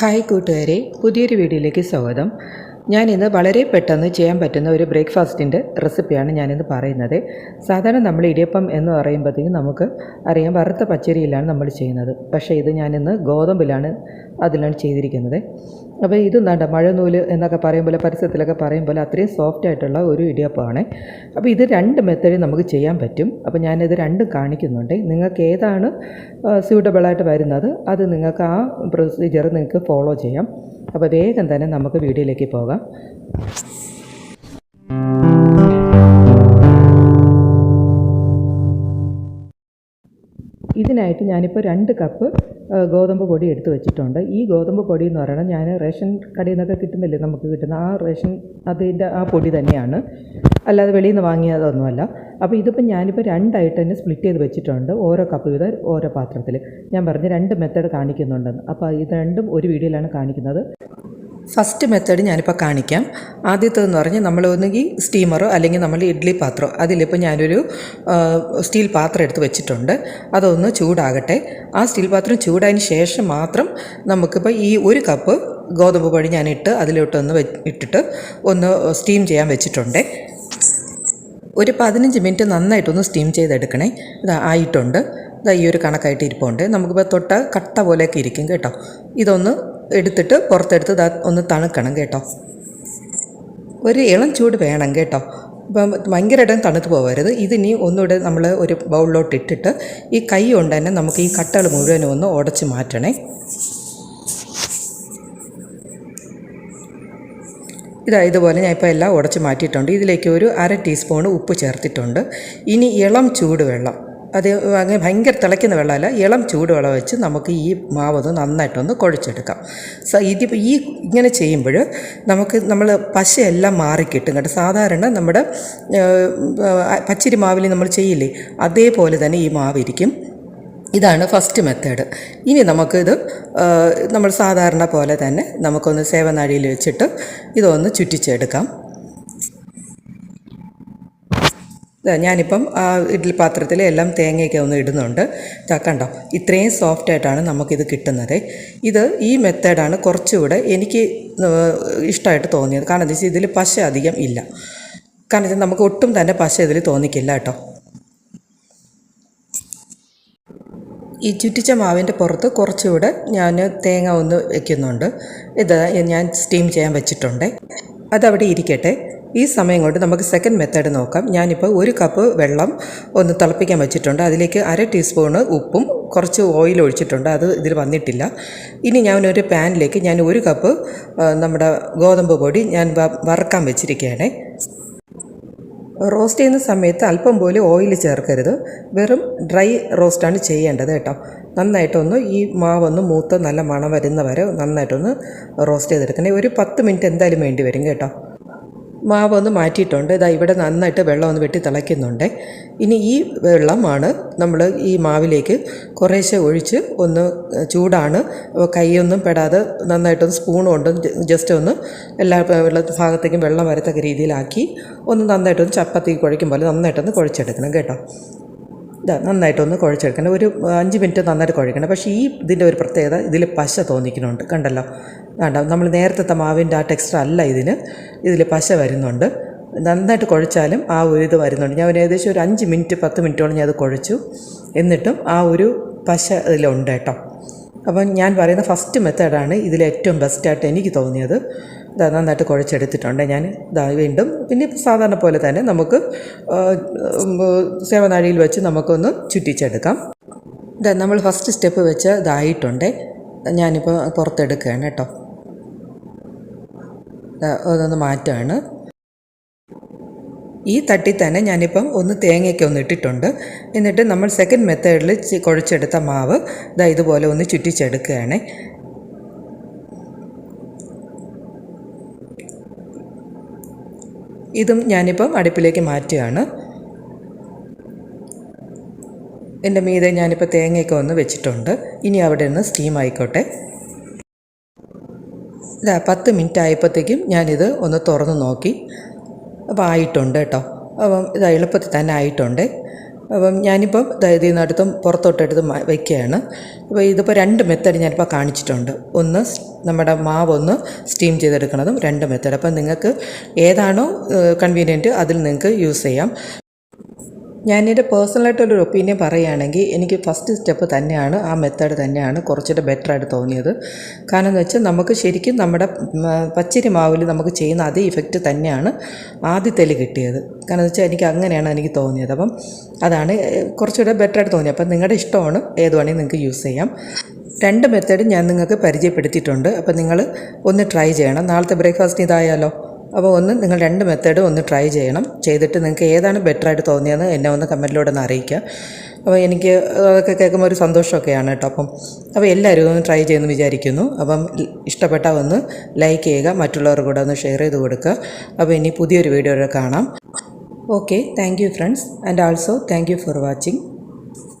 Hi കൂട്ടുകാരെ പുതിയൊരു വീഡിയോയിലേക്ക് സ്വാഗതം. ഞാനിന്ന് വളരെ പെട്ടെന്ന് ചെയ്യാൻ പറ്റുന്ന ഒരു ബ്രേക്ക്ഫാസ്റ്റിന്റെ റെസിപ്പിയാണ് ഞാനിന്ന് പറയുന്നത്. സാധാരണ നമ്മൾ ഇടിയപ്പം എന്ന് പറയുമ്പോഴത്തേക്കും നമുക്ക് അറിയാം വറുത്ത പച്ചരിയിലാണ് നമ്മൾ ചെയ്യുന്നത്. പക്ഷേ ഇത് ഞാനിന്ന് ഗോതമ്പിലാണ് അതിലാണ് ചെയ്തിരിക്കുന്നത്. അപ്പോൾ ഇത് നണ്ട മഴനൂൽ എന്നൊക്കെ പറയുമ്പോൾ പരസ്യത്തിലൊക്കെ പറയുമ്പോൾ അത്രയും സോഫ്റ്റ് ആയിട്ടുള്ള ഒരു ഇടിയപ്പമാണ്. അപ്പോൾ ഇത് രണ്ട് മെത്തേഡിൽ നമുക്ക് ചെയ്യാൻ പറ്റും. അപ്പോൾ ഞാനിത് രണ്ടും കാണിക്കുന്നുണ്ട്. നിങ്ങൾക്ക് ഏതാണ് സ്യൂട്ടബിളായിട്ട് വരുന്നത് അത് നിങ്ങൾക്ക് ആ പ്രൊസീജിയർ നിങ്ങൾക്ക് ഫോളോ ചെയ്യാം. അപ്പോൾ വേഗം തന്നെ നമുക്ക് വീഡിയോയിലേക്ക് പോകാം. ഇതിനായിട്ട് ഞാനിപ്പോൾ രണ്ട് കപ്പ് ഗോതമ്പ് പൊടി എടുത്തു വെച്ചിട്ടുണ്ട്. ഈ ഗോതമ്പ് പൊടി എന്ന് പറയുന്നത് ഞാൻ റേഷൻ കടയിൽ നിന്നൊക്കെ കിട്ടുന്നില്ലേ നമുക്ക് കിട്ടുന്ന ആ റേഷൻ അതിന്റെ ആ പൊടി തന്നെയാണ്. അല്ലാതെ വെളിയിൽ നിന്ന് വാങ്ങിയതൊന്നുമല്ല. അപ്പോൾ ഇതിപ്പോൾ ഞാനിപ്പോൾ രണ്ടായിട്ട് തന്നെ സ്പ്ലിറ്റ് ചെയ്ത് വെച്ചിട്ടുണ്ട് ഓരോ കപ്പ് വീതം ഓരോ പാത്രത്തിൽ ഞാൻ പറഞ്ഞ് രണ്ട് മെത്തേഡ് കാണിക്കുന്നുണ്ടെന്ന്. അപ്പോൾ ഇത് രണ്ടും ഒരു വീഡിയോയിലാണ് കാണിക്കുന്നത്. ഫസ്റ്റ് മെത്തേഡ് ഞാനിപ്പോൾ കാണിക്കാം. ആദ്യത്തേതെന്ന് പറഞ്ഞാൽ നമ്മൾ ഒന്നുകിൽ സ്റ്റീമറോ അല്ലെങ്കിൽ നമ്മൾ ഇഡ്ഡലി പാത്രമോ അതിലിപ്പോൾ ഞാനൊരു സ്റ്റീൽ പാത്രം എടുത്ത് വെച്ചിട്ടുണ്ട്. അതൊന്ന് ചൂടാകട്ടെ. ആ സ്റ്റീൽ പാത്രം ചൂടായതിന് ശേഷം മാത്രം നമുക്കിപ്പോൾ ഈ ഒരു കപ്പ് ഗോതമ്പ് പൊടി ഞാനിട്ട് അതിലോട്ടൊന്ന് ഇട്ടിട്ട് ഒന്ന് സ്റ്റീം ചെയ്യാൻ വെച്ചിട്ടുണ്ട്. ഒരു പതിനഞ്ച് മിനിറ്റ് നന്നായിട്ടൊന്ന് സ്റ്റീം ചെയ്തെടുക്കണേ. ഇത് ആയിട്ടുണ്ട്. ഇതാ ഈ ഒരു കണക്കായിട്ട് ഇരിപ്പുണ്ട്. നമുക്കിപ്പോൾ തൊട്ട കട്ട പോലെയൊക്കെ ഇരിക്കും കേട്ടോ. ഇതൊന്ന് എടുത്തിട്ട് പുറത്തെടുത്ത് ഒന്ന് തണുക്കണം കേട്ടോ. ഒരു ഇളം ചൂട് വേണം കേട്ടോ. ഇപ്പം ഇടം തണുത്ത് പോകരുത് ഇതിനി ഒന്നുകൂടെ നമ്മൾ ഒരു ബൗളിലോട്ട് ഇട്ടിട്ട് ഈ കൈ കൊണ്ട് തന്നെ നമുക്ക് ഈ കട്ടകൾ മുഴുവനും ഒന്ന് ഉടച്ച് മാറ്റണേ. ഇതാ ഇതുപോലെ ഞാൻ ഇപ്പോൾ എല്ലാം ഉടച്ച് മാറ്റിയിട്ടുണ്ട്. ഇതിലേക്ക് ഒരു അര ടീസ്പൂൺ ഉപ്പ് ചേർത്തിട്ടുണ്ട്. ഇനി ഇളം ചൂടുവെള്ളം. അത് അങ്ങനെ ഭയങ്കര തിളയ്ക്കുന്ന വെള്ളമല്ല ഇളം ചൂടുവെള്ളം വെച്ച് നമുക്ക് ഈ മാവൊന്ന് നന്നായിട്ടൊന്ന് കുഴച്ചെടുക്കാം. സ ഇതിപ്പോൾ ഈ ഇങ്ങനെ ചെയ്യുമ്പോൾ നമുക്ക് നമ്മൾ പശയെല്ലാം മാറിക്കിട്ടും കേട്ടോ സാധാരണ നമ്മുടെ പച്ചരി മാവിൽ നമ്മൾ ചെയ്യില്ലേ അതേപോലെ തന്നെ ഈ മാവിരിക്കും. ഇതാണ് ഫസ്റ്റ് മെത്തേഡ്. ഇനി നമുക്കിത് നമ്മൾ സാധാരണ പോലെ തന്നെ നമുക്കൊന്ന് സേവനാഴിയിൽ വെച്ചിട്ട് ഇതൊന്ന് ചുറ്റിച്ചെടുക്കാം. ഞാനിപ്പം ഇഡ്ഡലി പാത്രത്തിൽ എല്ലാം തേങ്ങയൊക്കെ ഒന്ന് ഇടുന്നുണ്ട്. കണ്ടോ? ഇത്രയും സോഫ്റ്റ് ആയിട്ടാണ് നമുക്കിത് കിട്ടുന്നത്. ഇത് ഈ മെത്തേഡാണ് കുറച്ചുകൂടെ എനിക്ക് ഇഷ്ടമായിട്ട് തോന്നിയത്. കാരണം എന്താ വെച്ചാൽ ഇതിൽ പശ അധികം ഇല്ല. കാരണം വെച്ചാൽ നമുക്ക് ഒട്ടും തന്നെ പശ ഇതിൽ തോന്നിക്കില്ല കേട്ടോ. ഈ ചുറ്റിച്ച മാവിന്റെ പുറത്ത് കുറച്ചുകൂടെ ഞാൻ തേങ്ങ ഒന്ന് വയ്ക്കുന്നുണ്ട് ഇത് ഞാൻ സ്റ്റീം ചെയ്യാൻ വെച്ചിട്ടുണ്ട്. അതവിടെ ഇരിക്കട്ടെ. ഈ സമയം കൊണ്ട് നമുക്ക് സെക്കൻഡ് മെത്തേഡ് നോക്കാം. ഞാനിപ്പോൾ ഒരു കപ്പ് വെള്ളം ഒന്ന് തിളപ്പിക്കാൻ വെച്ചിട്ടുണ്ട്. അതിലേക്ക് അര ടീസ്പൂണ് ഉപ്പും കുറച്ച് ഓയിൽ ഒഴിച്ചിട്ടുണ്ട്. അത് ഇതിൽ വന്നിട്ടില്ല. ഇനി ഞാൻ ഒരു പാനിലേക്ക് ഞാൻ ഒരു കപ്പ് നമ്മുടെ ഗോതമ്പ് പൊടി ഞാൻ വറുക്കാൻ വെച്ചിരിക്കുകയാണേ. റോസ്റ്റ് ചെയ്യുന്ന സമയത്ത് അല്പം പോലും ഓയിൽ ചേർക്കരുത്. വെറും ഡ്രൈ റോസ്റ്റാണ് ചെയ്യേണ്ടത് കേട്ടോ. നന്നായിട്ടൊന്ന് ഈ മാവൊന്ന് മൂത്ത് നല്ല മണം വരുന്ന വരെ നന്നായിട്ടൊന്ന് റോസ്റ്റ് ചെയ്തെടുക്കണേ. ഒരു പത്ത് മിനിറ്റ് എന്തായാലും വേണ്ടി വരും കേട്ടോ. മാവ് ഒന്ന് മാറ്റിയിട്ടുണ്ട്. ഇതാ ഇവിടെ നന്നായിട്ട് വെള്ളം ഒന്ന് വെട്ടി തിളയ്ക്കുന്നുണ്ട്. ഇനി ഈ വെള്ളമാണ് നമ്മൾ ഈ മാവിലേക്ക് കുറേശ്ശെ ഒഴിച്ച് ഒന്ന് ചൂടാണ്. കൈയൊന്നും പെടാതെ നന്നായിട്ടൊന്ന് സ്പൂൺ കൊണ്ട് ജസ്റ്റ് ഒന്ന് എല്ലാ ഭാഗത്തേക്കും വെള്ളം വരത്തക്ക രീതിയിലാക്കി ഒന്ന് നന്നായിട്ടൊന്ന് ചപ്പാത്തി കുഴയ്ക്കും പോലെ നന്നായിട്ടൊന്ന് കുഴച്ചെടുക്കണം കേട്ടോ. നന്നായിട്ടൊന്ന് കുഴച്ചെടുക്കണം ഒരു അഞ്ച് മിനിറ്റ് നന്നായിട്ട് കുഴക്കണം പക്ഷേ ഈ ഇതിന്റെ ഒരു പ്രത്യേകത ഇതിൽ പശ തോന്നിക്കുന്നുണ്ട്. കണ്ടല്ലോ? വേണ്ട നമ്മൾ നേരത്തെ മാവിന്റെ ആ ടെക്സ്റ്റർ അല്ല ഇതിന്. ഇതിൽ പശ വരുന്നുണ്ട്. നന്നായിട്ട് കുഴച്ചാലും ആ ഒരു ഇത് വരുന്നുണ്ട്. ഞാൻ ഏകദേശം ഒരു അഞ്ച് മിനിറ്റ് പത്ത് മിനിറ്റോളം ഞാൻ അത് കുഴച്ചു. എന്നിട്ടും ആ ഒരു പശ ഇതിലുണ്ട് കേട്ടോ. അപ്പം ഞാൻ പറയുന്ന ഫസ്റ്റ് മെത്തേഡാണ് ഇതിൽ ഏറ്റവും ബെസ്റ്റായിട്ട് എനിക്ക് തോന്നിയത്. ഇതാ നന്നായിട്ട് കുഴച്ചെടുത്തിട്ടുണ്ട്. ഞാൻ ഇതാ വീണ്ടും പിന്നെ സാധാരണ പോലെ തന്നെ നമുക്ക് സേവനാഴിയിൽ വെച്ച് നമുക്കൊന്ന് ചുറ്റിച്ചെടുക്കാം. ഇതാ നമ്മൾ ഫസ്റ്റ് സ്റ്റെപ്പ് വെച്ച് ഇതായിട്ടുണ്ട്. ഞാനിപ്പോൾ പുറത്തെടുക്കുകയാണ് കേട്ടോ. അതൊന്ന് മാറ്റാണ്. ഈ തട്ടി തന്നെ ഞാനിപ്പം ഒന്ന് തേങ്ങയൊക്കെ ഒന്ന് ഇട്ടിട്ടുണ്ട്. എന്നിട്ട് നമ്മൾ സെക്കൻഡ് മെത്തേഡിൽ കുഴച്ചെടുത്ത മാവ് ഇതാ ഇതുപോലെ ഒന്ന് ചുറ്റിച്ചെടുക്കുകയാണ്. ഇതും ഞാനിപ്പം അടുപ്പിലേക്ക് മാറ്റുകയാണ്. എന്റെ മീതെ ഞാനിപ്പോൾ തേങ്ങയൊക്കെ ഒന്ന് വെച്ചിട്ടുണ്ട്. ഇനി അവിടെ നിന്ന് സ്റ്റീം ആയിക്കോട്ടെ. ഇതാ പത്ത് മിനിറ്റ് ആയപ്പോഴത്തേക്കും ഞാനിത് ഒന്ന് തുറന്ന് നോക്കി. അപ്പോൾ ആയിട്ടുണ്ട് കേട്ടോ. അപ്പം ഇത് എളുപ്പത്തിൽ തന്നെ ആയിട്ടുണ്ട്. അപ്പം ഞാനിപ്പം അതായത് അടുത്തും പുറത്തോട്ടെടുത്ത് വയ്ക്കുകയാണ് അപ്പോൾ ഇതിപ്പോൾ രണ്ട് മെത്തേഡ് ഞാനിപ്പോൾ കാണിച്ചിട്ടുണ്ട്. ഒന്ന് നമ്മുടെ മാവൊന്ന് സ്റ്റീം ചെയ്തെടുക്കുന്നതും രണ്ട് മെത്തേഡ് അപ്പം നിങ്ങൾക്ക് ഏതാണോ കൺവീനിയന്റ് അതിൽ നിങ്ങൾക്ക് യൂസ് ചെയ്യാം. ഞാനെന്റെ പേഴ്സണലായിട്ടൊരു ഒപ്പീനിയൻ പറയുകയാണെങ്കിൽ എനിക്ക് ഫസ്റ്റ് സ്റ്റെപ്പ് തന്നെയാണ് ആ മെത്തേഡ് തന്നെയാണ് കുറച്ചുകൂടെ ബെറ്ററായിട്ട് തോന്നിയത്. കാരണം എന്ന് വെച്ചാൽ നമുക്ക് ശരിക്കും നമ്മുടെ പച്ചരി മാവിൽ നമുക്ക് ചെയ്യുന്ന അതേ ഇഫക്റ്റ് തന്നെയാണ് ആദ്യത്തെ കിട്ടിയത്. കാരണം എന്ന് വെച്ചാൽ എനിക്ക് അങ്ങനെയാണ് എനിക്ക് തോന്നിയത്. അപ്പം അതാണ് കുറച്ചുകൂടെ ബെറ്ററായിട്ട് തോന്നിയത്. അപ്പം നിങ്ങളുടെ ഇഷ്ടമാണ് ഏത് വേണമെങ്കിൽ നിങ്ങൾക്ക് യൂസ് ചെയ്യാം. രണ്ട് മെത്തേഡും ഞാൻ നിങ്ങൾക്ക് പരിചയപ്പെടുത്തിയിട്ടുണ്ട്. അപ്പം നിങ്ങൾ ഒന്ന് ട്രൈ ചെയ്യണം. നാളത്തെ ബ്രേക്ക്ഫാസ്റ്റിന് ഇതായാലോ? അപ്പോൾ ഒന്ന് നിങ്ങൾ രണ്ട് മെത്തേഡും ഒന്ന് ട്രൈ ചെയ്യണം. ചെയ്തിട്ട് നിങ്ങൾക്ക് ഏതാണ് ബെറ്ററായിട്ട് തോന്നിയതെന്ന് എന്നെ ഒന്ന് കമന്റിലൂടെ ഒന്ന് അറിയിക്കുക. അപ്പോൾ എനിക്ക് അതൊക്കെ കേൾക്കുമ്പോൾ ഒരു സന്തോഷമൊക്കെയാണ് കേട്ടോ. അപ്പം അപ്പോൾ എല്ലാവരും ഒന്ന് ട്രൈ ചെയ്യുമെന്ന് വിചാരിക്കുന്നു. അപ്പം ഇഷ്ടപ്പെട്ട ഒന്ന് ലൈക്ക് ചെയ്യുക മറ്റുള്ളവർ കൂടെ ഒന്ന് ഷെയർ ചെയ്ത് കൊടുക്കുക. അപ്പോൾ ഇനി പുതിയൊരു വീഡിയോയിൽ കാണാം. Okay thank you friends and also thank you for watching